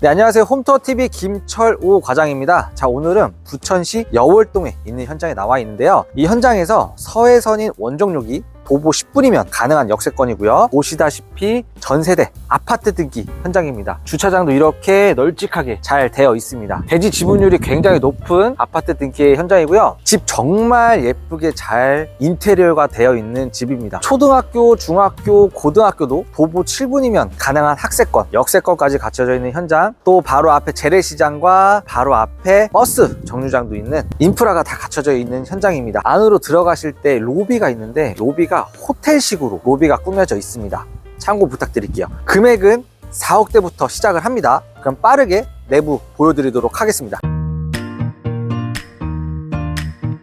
네, 안녕하세요. 홈투어TV 김철오 과장입니다. 자, 오늘은 부천시 여월동에 있는 현장에 나와 있는데요. 이 현장에서 서해선인 원정역이 도보 10분이면 가능한 역세권이고요. 보시다시피 전세대 아파트 등기 현장입니다. 주차장도 이렇게 널찍하게 잘 되어 있습니다. 대지 지분율이 굉장히 높은 아파트 등기의 현장이고요. 집 정말 예쁘게 잘 인테리어가 되어 있는 집입니다. 초등학교, 중학교, 고등학교도 도보 7분이면 가능한 학세권, 역세권까지 갖춰져 있는 현장. 또 바로 앞에 재래시장과 바로 앞에 버스 정류장도 있는 인프라가 다 갖춰져 있는 현장입니다. 안으로 들어가실 때 로비가 있는데 로비가 호텔식으로 로비가 꾸며져 있습니다. 참고 부탁드릴게요. 금액은 4억대부터 시작을 합니다. 그럼 빠르게 내부 보여드리도록 하겠습니다.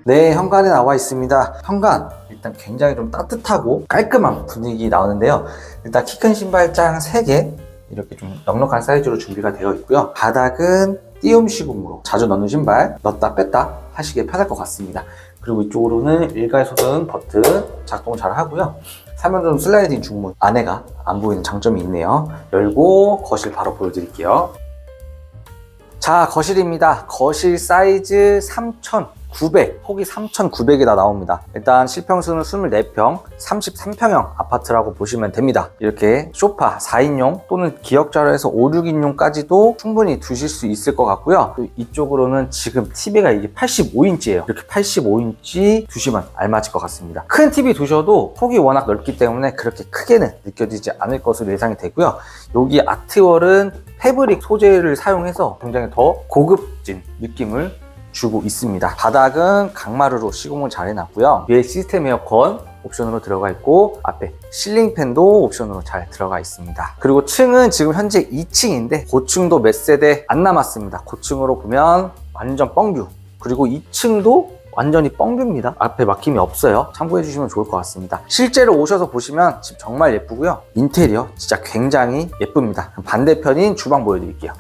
네, 현관에 나와 있습니다. 현관 일단 굉장히 좀 따뜻하고 깔끔한 분위기 나오는데요. 일단 키 큰 신발장 3개 이렇게 좀 넉넉한 사이즈로 준비가 되어 있고요. 바닥은 띄움 시공으로 자주 넣는 신발 넣었다 뺐다 하시기에 편할 것 같습니다. 그리고 이쪽으로는 일괄 소등 버튼 작동 잘 하고요. 사면전 슬라이딩 중문 안에가 안 보이는 장점이 있네요. 열고 거실 바로 보여드릴게요. 자 거실입니다. 거실 사이즈 3,900 폭이 3,900이나 나옵니다. 일단 실평수는 24평 33평형 아파트라고 보시면 됩니다. 이렇게 소파 4인용 또는 기역자로 해서 5, 6인용까지도 충분히 두실 수 있을 것 같고요. 또 이쪽으로는 지금 TV가 이게 85인치예요. 이렇게 85인치 두시면 알맞을 것 같습니다. 큰 TV 두셔도 폭이 워낙 넓기 때문에 그렇게 크게는 느껴지지 않을 것으로 예상이 되고요. 여기 아트월은 패브릭 소재를 사용해서 굉장히 더 고급진 느낌을 주고 있습니다. 바닥은 강마루로 시공을 잘 해놨고요. 위에 시스템 에어컨 옵션으로 들어가 있고 앞에 실링팬도 옵션으로 잘 들어가 있습니다. 그리고 층은 지금 현재 2층인데 고층도 몇 세대 안 남았습니다. 고층으로 보면 완전 뻥뷰 그리고 2층도 완전히 뻥뷰입니다. 앞에 막힘이 없어요. 참고해 주시면 좋을 것 같습니다. 실제로 오셔서 보시면 집 정말 예쁘고요. 인테리어 진짜 굉장히 예쁩니다. 반대편인 주방 보여드릴게요.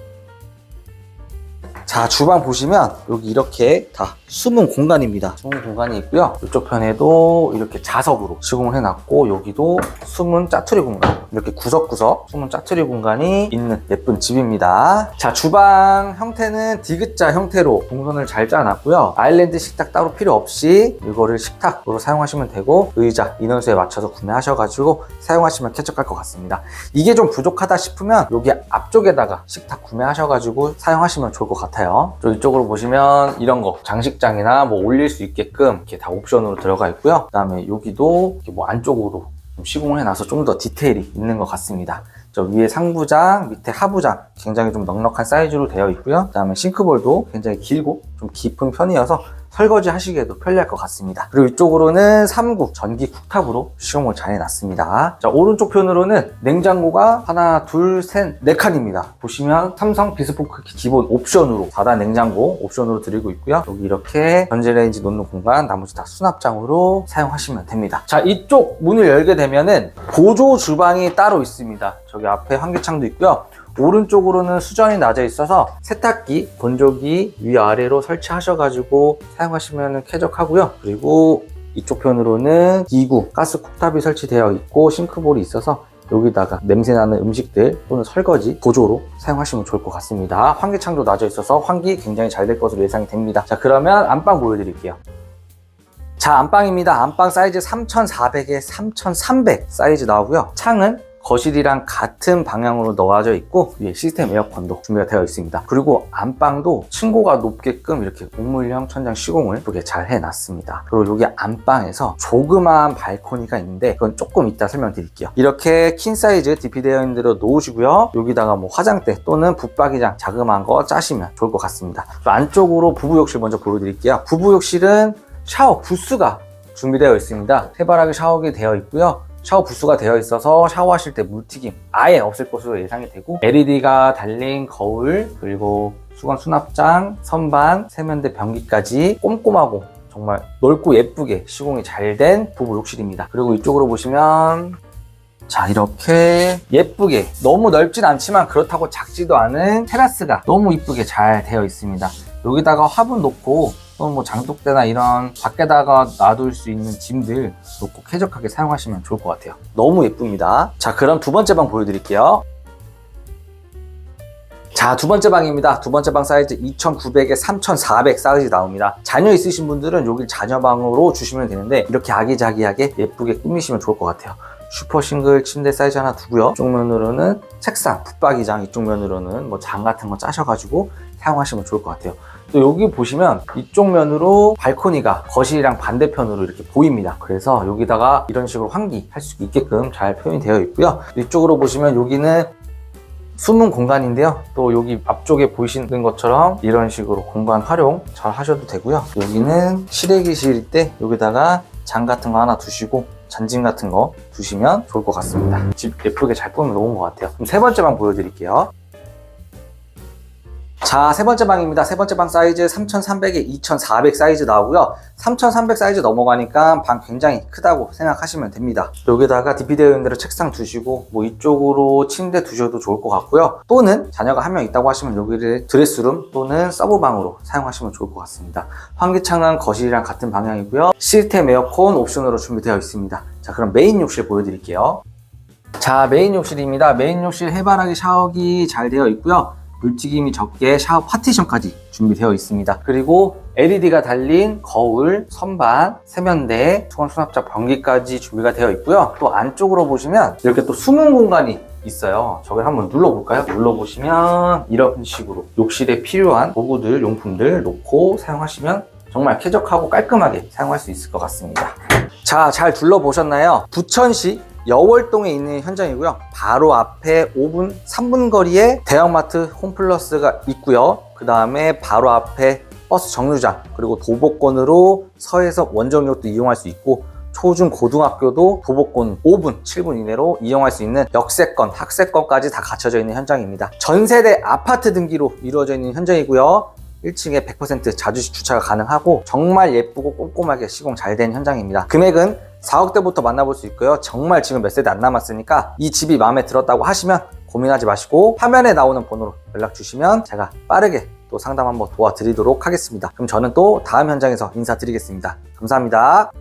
자, 주방 보시면 여기 이렇게 다 숨은 공간입니다. 숨은 공간이 있고요. 이쪽 편에도 이렇게 자석으로 시공을 해놨고 여기도 숨은 짜투리 공간 이렇게 구석구석 숨은 짜투리 공간이 있는 예쁜 집입니다. 자, 주방 형태는 디귿자 형태로 동선을 잘 짜놨고요. 아일랜드 식탁 따로 필요 없이 이거를 식탁으로 사용하시면 되고 의자 인원수에 맞춰서 구매하셔가지고 사용하시면 쾌적할 것 같습니다. 이게 좀 부족하다 싶으면 여기 앞쪽에다가 식탁 구매하셔가지고 사용하시면 좋을 것 같아요. 저 이쪽으로 보시면 이런 거 장식장이나 뭐 올릴 수 있게끔 이렇게 다 옵션으로 들어가 있고요. 그 다음에 여기도 이렇게 뭐 안쪽으로 좀 시공을 해놔서 좀 더 디테일이 있는 것 같습니다. 저 위에 상부장, 밑에 하부장 굉장히 좀 넉넉한 사이즈로 되어 있고요. 그 다음에 싱크볼도 굉장히 길고 좀 깊은 편이어서 설거지 하시기에도 편리할 것 같습니다. 그리고 이쪽으로는 3구 전기 쿡탑으로 시공을 잘 해놨습니다. 자, 오른쪽 편으로는 냉장고가 하나, 둘, 셋, 네 칸입니다. 보시면 삼성 비스포크 기본 옵션으로 4단 냉장고 옵션으로 드리고 있고요. 여기 이렇게 전자레인지 놓는 공간, 나머지 다 수납장으로 사용하시면 됩니다. 자, 이쪽 문을 열게 되면은 보조 주방이 따로 있습니다. 저기 앞에 환기창도 있고요. 오른쪽으로는 수전이 낮아 있어서 세탁기, 건조기 위아래로 설치하셔가지고 사용하시면 쾌적하고요. 그리고 이쪽 편으로는 2구 가스 쿡탑이 설치되어 있고 싱크볼이 있어서 여기다가 냄새나는 음식들 또는 설거지 보조로 사용하시면 좋을 것 같습니다. 환기창도 낮아 있어서 환기 굉장히 잘 될 것으로 예상이 됩니다. 자 그러면 안방 보여드릴게요. 자 안방입니다. 안방 사이즈 3400에 3300 사이즈 나오고요. 창은 거실이랑 같은 방향으로 넣어져 있고 위에 시스템 에어컨도 준비가 되어 있습니다. 그리고 안방도 층고가 높게끔 이렇게 우물형 천장 시공을 예쁘게 잘 해놨습니다. 그리고 여기 안방에서 조그마한 발코니가 있는데 그건 조금 이따 설명드릴게요. 이렇게 킹 사이즈 DP 되어 있는 대로 놓으시고요. 여기다가 뭐 화장대 또는 붙박이장 자그마한 거 짜시면 좋을 것 같습니다. 또 안쪽으로 부부 욕실 먼저 보여드릴게요. 부부 욕실은 샤워 부스가 준비되어 있습니다. 해바라기 샤워기 되어 있고요. 샤워 부스가 되어 있어서 샤워하실 때 물튀김 아예 없을 것으로 예상이 되고 LED가 달린 거울 그리고 수건 수납장, 선반, 세면대 변기까지 꼼꼼하고 정말 넓고 예쁘게 시공이 잘 된 부부 욕실입니다. 그리고 이쪽으로 보시면 자 이렇게 예쁘게 너무 넓진 않지만 그렇다고 작지도 않은 테라스가 너무 이쁘게 잘 되어 있습니다. 여기다가 화분 놓고 또는 뭐 장독대나 이런 밖에다가 놔둘 수 있는 짐들 놓고 쾌적하게 사용하시면 좋을 것 같아요. 너무 예쁩니다. 자, 그럼 두 번째 방 보여드릴게요. 자, 두 번째 방입니다. 두 번째 방 사이즈 2,900에 3,400 사이즈 나옵니다. 자녀 있으신 분들은 여기 자녀방으로 주시면 되는데 이렇게 아기자기하게 예쁘게 꾸미시면 좋을 것 같아요. 슈퍼 싱글 침대 사이즈 하나 두고요. 이쪽 면으로는 책상, 붙박이장, 이쪽 면으로는 뭐 장 같은 거 짜셔가지고 사용하시면 좋을 것 같아요. 또 여기 보시면 이쪽 면으로 발코니가 거실이랑 반대편으로 이렇게 보입니다. 그래서 여기다가 이런 식으로 환기할 수 있게끔 잘 표현이 되어 있고요. 이쪽으로 보시면 여기는 숨은 공간인데요. 또 여기 앞쪽에 보이시는 것처럼 이런 식으로 공간 활용 잘 하셔도 되고요. 여기는 실외기실일 때 여기다가 장 같은 거 하나 두시고 잔짐 같은 거 두시면 좋을 것 같습니다. 집 예쁘게 잘 꾸며 놓은 것 같아요. 그럼 세 번째 방 보여드릴게요. 자, 세 번째 방입니다. 세 번째 방 사이즈 3,300에 2,400 사이즈 나오고요. 3,300 사이즈 넘어가니까 방 굉장히 크다고 생각하시면 됩니다. 여기다가 DP 되어 있는 대로 책상 두시고 뭐 이쪽으로 침대 두셔도 좋을 것 같고요. 또는 자녀가 한 명 있다고 하시면 여기를 드레스룸 또는 서브방으로 사용하시면 좋을 것 같습니다. 환기창은 거실이랑 같은 방향이고요. 시스템 에어컨 옵션으로 준비되어 있습니다. 자, 그럼 메인 욕실 보여드릴게요. 자, 메인 욕실입니다. 메인 욕실 해바라기 샤워기 잘 되어 있고요. 물튀김이 적게 샤워 파티션까지 준비되어 있습니다. 그리고 LED가 달린 거울, 선반, 세면대, 수건 수납자 변기까지 준비가 되어 있고요. 또 안쪽으로 보시면 이렇게 또 숨은 공간이 있어요. 저걸 한번 눌러볼까요? 눌러보시면 이런 식으로 욕실에 필요한 도구들, 용품들 놓고 사용하시면 정말 쾌적하고 깔끔하게 사용할 수 있을 것 같습니다. 자, 잘 둘러보셨나요? 부천시 여월동에 있는 현장이고요. 바로 앞에 5분, 3분 거리에 대형마트 홈플러스가 있고요. 그 다음에 바로 앞에 버스 정류장, 그리고 도보권으로 서해석 원정역도 이용할 수 있고, 초중 고등학교도 도보권 5분, 7분 이내로 이용할 수 있는 역세권, 학세권까지 다 갖춰져 있는 현장입니다. 전세대 아파트 등기로 이루어져 있는 현장이고요. 1층에 100% 자주식 주차가 가능하고 정말 예쁘고 꼼꼼하게 시공 잘 된 현장입니다. 금액은 4억대부터 만나볼 수 있고요. 정말 지금 몇 세대 안 남았으니까 이 집이 마음에 들었다고 하시면 고민하지 마시고 화면에 나오는 번호로 연락 주시면 제가 빠르게 또 상담 한번 도와드리도록 하겠습니다. 그럼 저는 또 다음 현장에서 인사드리겠습니다. 감사합니다.